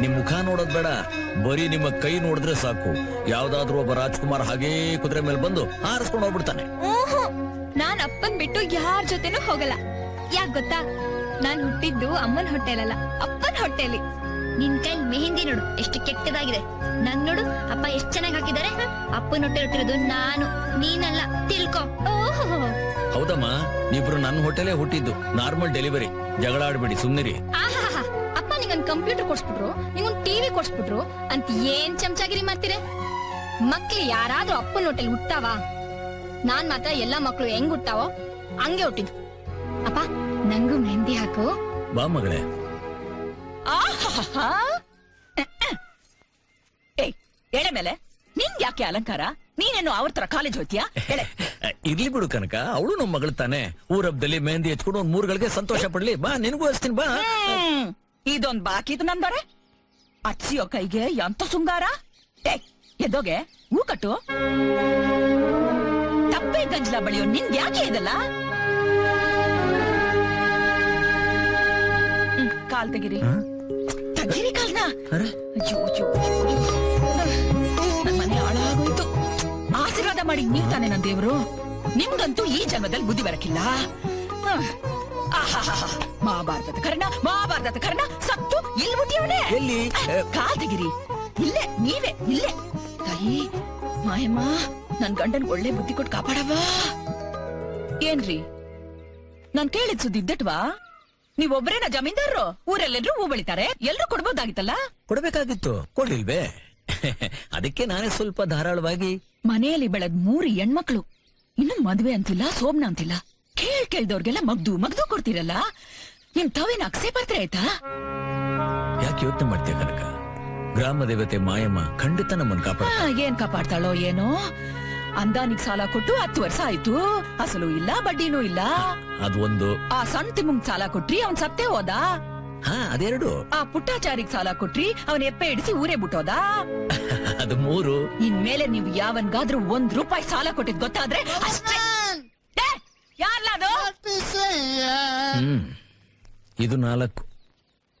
ನಿಮ್ ಮುಖ ನೋಡೋದ್ ಬೇಡ. ಬರೀ ನಿಮ್ಮ ಕೈ ನೋಡಿದ್ರೆ ಸಾಕು. ಯಾವ್ದಾದ್ರು ಒಬ್ಬ ರಾಜ್ಕುಮಾರ್ ಹಾಗೇ ಕುದುರೆ ಮೇಲೆ ಬಂದು ಹಾರಿಸ್ಕೊಂಡು ಹೋಗ್ಬಿಡ್ತಾನೆ. ಓಹೋ ನಾನ್ ಅಪ್ಪನ್ ಬಿಟ್ಟು ಯಾರ ಜೊತೆನೂ ಹೋಗಲ್ಲ. ಯಾಕ್ ಗೊತ್ತಾ? ನಾನ್ ಹುಟ್ಟಿದ್ದು ಅಮ್ಮನ್ ಹೊಟ್ಟೆಲಲ್ಲ ಅಪ್ಪನ್ ಹೊಟ್ಟೆಲಿ. ನಿನ್ ಕೈ ಮೆಹಂದಿ ನೋಡು ಎಷ್ಟು ಕೆಟ್ಟದಾಗಿದೆ. ನನ್ ನೋಡು ಅಪ್ಪ ಎಷ್ಟ್ ಚೆನ್ನಾಗಿ ಹಾಕಿದ್ದಾರೆ. ಅಪ್ಪನ ಹೊಟ್ಟೆ ಹುಟ್ಟಿರೋದು ನಾನು ನೀನಲ್ಲ ತಿಳ್ಕೊ. ಓಹೋ. ಹೌದಮ್ಮ ಇಬ್ರು ನನ್ನ ಹೋಟೆಲೇ ಹುಟ್ಟಿದ್ದು. Normal delivery. ಜಗಳ ಆಡ್ಬೇಡಿ ಸುಮ್ನಿರಿ. ಆಹಾಹಾ ಅಪ್ಪ ನಿಂಗೊಂದ್ ಕಂಪ್ಯೂಟರ್ ಕೊಡ್ಸ್ಬಿಟ್ರು ನಿಂಗೊಂದ್ ಟಿವಿ ಕೊಡ್ಸ್ಬಿಟ್ರು ಅಂತ ಏನ್ ಚಮಚಾಗಿರಿ ಮಾಡ್ತೀರ? ಮಕ್ಳು ಯಾರಾದ್ರೂ ಅಪ್ಪನ ಹೊಟ್ಟೆಲ್ ಹುಟ್ಟಾವ? ನಾನ್ ಮಾತ್ರ ಎಲ್ಲಾ ಮಕ್ಳು ಹೆಂಗ್ ಹುಟ್ಟಾವೋ ಹಂಗೆ ಹುಟ್ಟಿದ್ರು ಅಪ್ಪ ನಂಗೂ ಮೆಹಂದಿ ಹಾಕು. ಬಾ ಮಗಳೇ. ಎಳೆ ಮೇಲೆ ನಿಂಗ್ ಯಾಕೆ ಅಲಂಕಾರ? ನೀನೇನು ಅವ್ರ ತರ ಕಾಲೇಜ್ ಹೋಗ್ತೀಯಾ? ಇರ್ಲಿ ಬಿಡು ಕನಕ ಅವಳು ನಮ್ಮ ಮಗಳು ತಾನೆ. ಊರಬ್ದಲ್ಲಿ ಮೆಹಂದಿ ಹಚ್ಕೊಂಡು ಒಂದ್ ಮೂರ್ಗಳಿಗೆ ಸಂತೋಷ ಪಡ್ಲಿ. ಬಾ ನಿನಗೂ ಹಚ್ತೀನಿ ಬಾ. ಇದೊಂದ್ ಬಾಕಿದು ನಂಬರ? ಅಚ್ಚಿಯೋ ಕೈಗೆ ಎಂತ ಸುಂಗಾರ ಏ ಎದ್ದೋಗೆ ಹೂ ಕಟ್ಟು. ತಪ್ಪೆ ಗಂಜಲ ಬಳಿಯೋ ನಿನ್ಗೆ ಯಾಕೆ ಇದಲ್ಲ? ಕಾಲ್ ತೆಗಿರಿ. ತೆಗಿರಿ ಕಾಲ್ನ? ಅಯ್ಯೋ. ನನ್ ಮನೆ ಹಾಳಾಗೋಯ್ತು. ಆಶೀರ್ವಾದ ಮಾಡಿ ನೀವ್ ತಾನೆ ನನ್ ದೇವ್ರು. ನಿಮ್ಗಂತೂ ಈ ಜನ್ಮದಲ್ಲಿ ಬುದ್ಧಿ ಬರಕಿಲ್ಲ. ಮಹಾಭಾರತದ ಕರ್ಣ ಮಹಾಭಾರತದ ಕರ್ಣ ಸತ್ತು ಇಲ್ಲಿ ಮುಟ್ಟಿಯವನೇ. ಎಲ್ಲಿ? ಕಾಲ್ ತೆಗಿರಿ ಇಲ್ಲೇ ನೀವೇ ಇಲ್ಲೇ. ತಾಯಿ ಮಾಯಮ್ಮ ನನ್ ಗಂಡನ್ ಒಳ್ಳೆ ಬುದ್ಧಿ ಕೊಟ್ಟು ಕಾಪಾಡವಾ ಏನ್ರಿ? ನಾನ್ ಕೇಳಿದ್ ಸುದ್ದಿ ಇದ್ದಟ್ವಾ? ನೀವೊಬ್ರೇನ ಜಮೀನ್ದಾರರು? ಊರಲ್ಲೆಲ್ಲರೂ ಹೂ ಬೆಳಿತಾರೆ? ಎಲ್ರೂ ಕೊಡ್ಬೋದಾಗಿತ್ತಲ್ಲ? ಕೊಡ್ಬೇಕಾಗಿತ್ತು. ಕೊಡ್ಲಿಲ್ವೇ? ಅದಕ್ಕೆ ನಾನೇ ಸ್ವಲ್ಪ ಧಾರಾಳವಾಗಿ ಮನೆಯಲ್ಲಿ ಬೆಳೆದ್ ಮೂರು ಹೆಣ್ಮಕ್ಳು. ಇನ್ನು ಮದ್ವೆ ಅಂತಿಲ್ಲ ಸೋಮ್ನ ಅಂತಿಲ್ಲ. ಕೇಳ್ದವ್ರಿಗೆಲ್ಲ ಮಗ್ದು ಮಗ್ದು ಕೊಡ್ತೀರಲ್ಲ? ನಿಮ್ ತಾವೇನ್ ಅಕ್ಸೆ ಬರ್ತೀರ ಆಯ್ತಾ? ಯಾಕೆ ಯೋಚನೆ ಮಾಡ್ತೀಯ ಕನಕ? ಗ್ರಾಮ ದೇವತೆ ಮಾಯಮ್ಮ ಖಂಡಿತ ನಮ್ಮನ್ ಕಾಪಾಡ ಆ, ಏನ್ ಕಾಪಾಡ್ತಾಳೋ ಏನೋ? ಅಂದಾನಿಗ್ ಸಾಲ ಕೊಟ್ಟು ಹತ್ತು ವರ್ಷ ಆಯ್ತು. ಅಸಲು ಇಲ್ಲ ಬಡ್ಡಿನೂ ಇಲ್ಲ. ಅದು ಒಂದು. ಆ ಸಣ್ಣ ತಿಮ್ಮಂಗ್ ಸಾಲ ಕೊಟ್ರಿ ಅವ್ನ್ ಸತ್ತೇ ಹೋದ? ಹಾ ಅದೆರಡು. ಆ ಪುಟ್ಟಾಚಾರಿಗ್ ಸಾಲ ಕೊಟ್ರಿ ಅವನ್ ಎಪ್ಪೆ ಹಿಡಿಸಿ ಊರೇ ಬಿಟ್ಟೋದ? ಅದು ಮೂರು. ಇನ್ಮೇಲೆ ನೀವು ಯಾವನ್ಗಾದ್ರೂ ಒಂದ್ ರೂಪಾಯಿ ಸಾಲ ಕೊಟ್ಟಿದ್ ಗೊತ್ತಾದ್ರೆ ಅಷ್ಟೇ. ಯಾರ್ಲಾ ಅದು ಹ್ಮ್. ಇದು ನಾಲ್ಕು.